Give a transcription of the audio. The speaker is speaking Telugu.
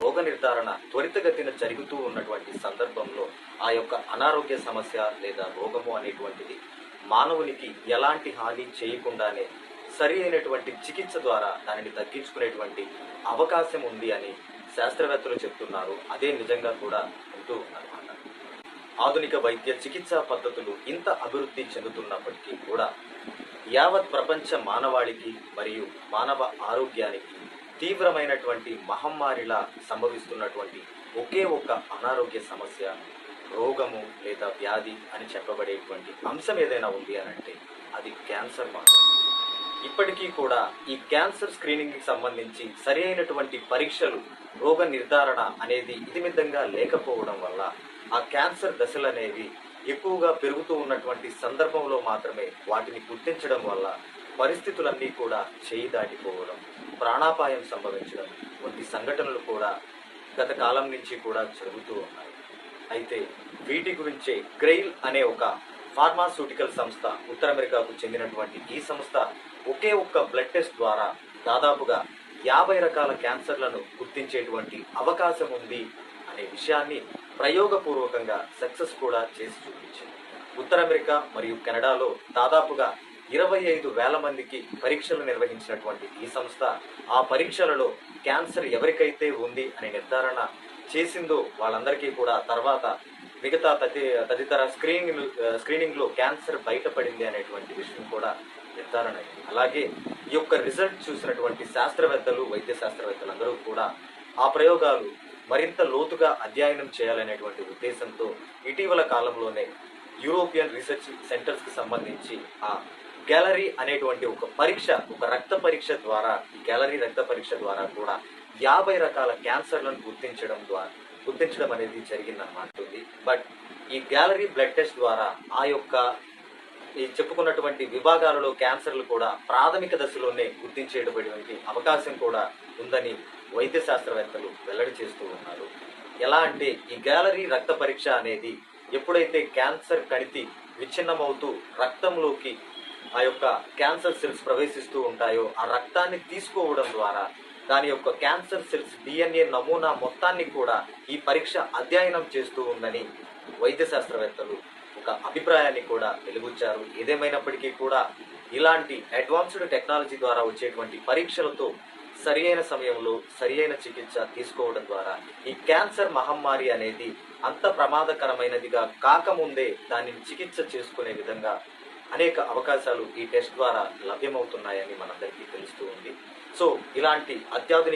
రోగ నిర్ధారణ త్వరితగతిన జరుగుతూ ఉన్నటువంటి సందర్భంలో ఆ యొక్క అనారోగ్య సమస్య లేదా రోగము అనేటువంటిది మానవునికి ఎలాంటి హాని చేయకుండానే సరి అయినటువంటి చికిత్స ద్వారా దానిని తగ్గించుకునేటువంటి అవకాశం ఉంది అని శాస్త్రవేత్తలు చెప్తున్నారు. అదే నిజంగా కూడా ఉంటూ అనమాట ఆధునిక వైద్య చికిత్సా పద్ధతులు ఇంత అభివృద్ధి చెందుతున్నప్పటికీ కూడా యావత్ ప్రపంచ మానవాళికి మరియు మానవ ఆరోగ్యానికి తీవ్రమైనటువంటి మహమ్మారిలా సంభవిస్తున్నటువంటి ఒకే ఒక్క అనారోగ్య సమస్య రోగము లేదా వ్యాధి అని చెప్పబడేటువంటి అంశం ఏదైనా ఉంది అని అంటే అది క్యాన్సర్ మాత్రమే. ఇప్పటికీ కూడా ఈ క్యాన్సర్ స్క్రీనింగ్కి సంబంధించి సరి అయినటువంటి పరీక్షలు రోగ నిర్ధారణ అనేది ఇతిమితంగా లేకపోవడం వల్ల ఆ క్యాన్సర్ దశలు అనేవి ఎక్కువగా పెరుగుతూ ఉన్నటువంటి సందర్భంలో మాత్రమే వాటిని గుర్తించడం వల్ల పరిస్థితులన్నీ కూడా చేయి దాటిపోవడం ప్రాణాపాయం సంభవించడం వంటి సంఘటనలు కూడా గత కాలం నుంచి కూడా జరుగుతూ ఉన్నాయి. అయితే వీటి గురించే గ్రెయిల్ అనే ఒక ఫార్మాస్యూటికల్ సంస్థ ఉత్తర అమెరికాకు చెందినటువంటి ఈ సంస్థ ఒకే ఒక్క బ్లడ్ టెస్ట్ ద్వారా దాదాపుగా యాభై రకాల క్యాన్సర్లను గుర్తించేటువంటి అవకాశం ఉంది అనే విషయాన్ని ప్రయోగపూర్వకంగా సక్సెస్ కూడా చేసి చూపించింది. ఉత్తర అమెరికా మరియు కెనడాలో దాదాపుగా ఇరవై ఐదు వేల మందికి పరీక్షలు నిర్వహించినటువంటి ఈ సంస్థ ఆ పరీక్షలలో క్యాన్సర్ ఎవరికైతే ఉంది అనే నిర్ధారణ చేసిందో వాళ్ళందరికీ కూడా తర్వాత మిగతా తది తదితర స్క్రీనింగ్ స్క్రీనింగ్లో క్యాన్సర్ బయటపడింది అనేటువంటి విషయం కూడా నిర్ధారణ అయింది. అలాగే ఈ యొక్క రిజల్ట్ చూసినటువంటి శాస్త్రవేత్తలు వైద్య శాస్త్రవేత్తలు అందరూ కూడా ఆ ప్రయోగాలు మరింత లోతుగా అధ్యయనం చేయాలనేటువంటి ఉద్దేశంతో ఇటీవల కాలంలోనే యూరోపియన్ రీసెర్చ్ సెంటర్స్కి సంబంధించి ఆ గ్యాలరీ అనేటువంటి ఒక పరీక్ష ఒక రక్త పరీక్ష ద్వారా ఈ గ్యాలరీ రక్త పరీక్ష ద్వారా కూడా యాభై రకాల క్యాన్సర్లను గుర్తించడం ద్వారా గుర్తించడం అనేది జరిగిందన్నమాట బట్ ఈ గ్యాలరీ బ్లడ్ టెస్ట్ ద్వారా ఆ యొక్క ఈ చెప్పుకున్నటువంటి విభాగాలలో క్యాన్సర్లు కూడా ప్రాథమిక దశలోనే గుర్తించేటటువంటి అవకాశం కూడా ఉందని వైద్య శాస్త్రవేత్తలు వెల్లడి చేస్తూ ఉన్నారు. ఎలా అంటే ఈ గ్యాలరీ రక్త పరీక్ష అనేది ఎప్పుడైతే క్యాన్సర్ కణితి విచ్ఛిన్నమవుతూ రక్తంలోకి ఆ యొక్క క్యాన్సర్ సెల్స్ ప్రవేశిస్తూ ఉంటాయో ఆ రక్తాన్ని తీసుకోవడం ద్వారా దాని యొక్క క్యాన్సర్ సెల్స్ డిఎన్ఏ నమూనా మొత్తాన్ని కూడా ఈ పరీక్ష అధ్యయనం చేస్తూ ఉందని వైద్య శాస్త్రవేత్తలు ఒక అభిప్రాయాన్ని కూడా వెలుగుచ్చారు. ఏదేమైనప్పటికీ కూడా ఇలాంటి అడ్వాన్స్డ్ టెక్నాలజీ ద్వారా వచ్చేటువంటి పరీక్షలతో సరి అయిన సమయంలో సరి అయిన చికిత్స తీసుకోవడం ద్వారా ఈ క్యాన్సర్ మహమ్మారి అనేది అంత ప్రమాదకరమైనదిగా కాకముందే దానిని చికిత్స చేసుకునే విధంగా అనేక అవకాశాలు ఈ టెస్ట్ ద్వారా లభ్యమవుతున్నాయని మనందరికీ తెలుస్తూ ఉంది. సో ఇలాంటి అత్యాధునిక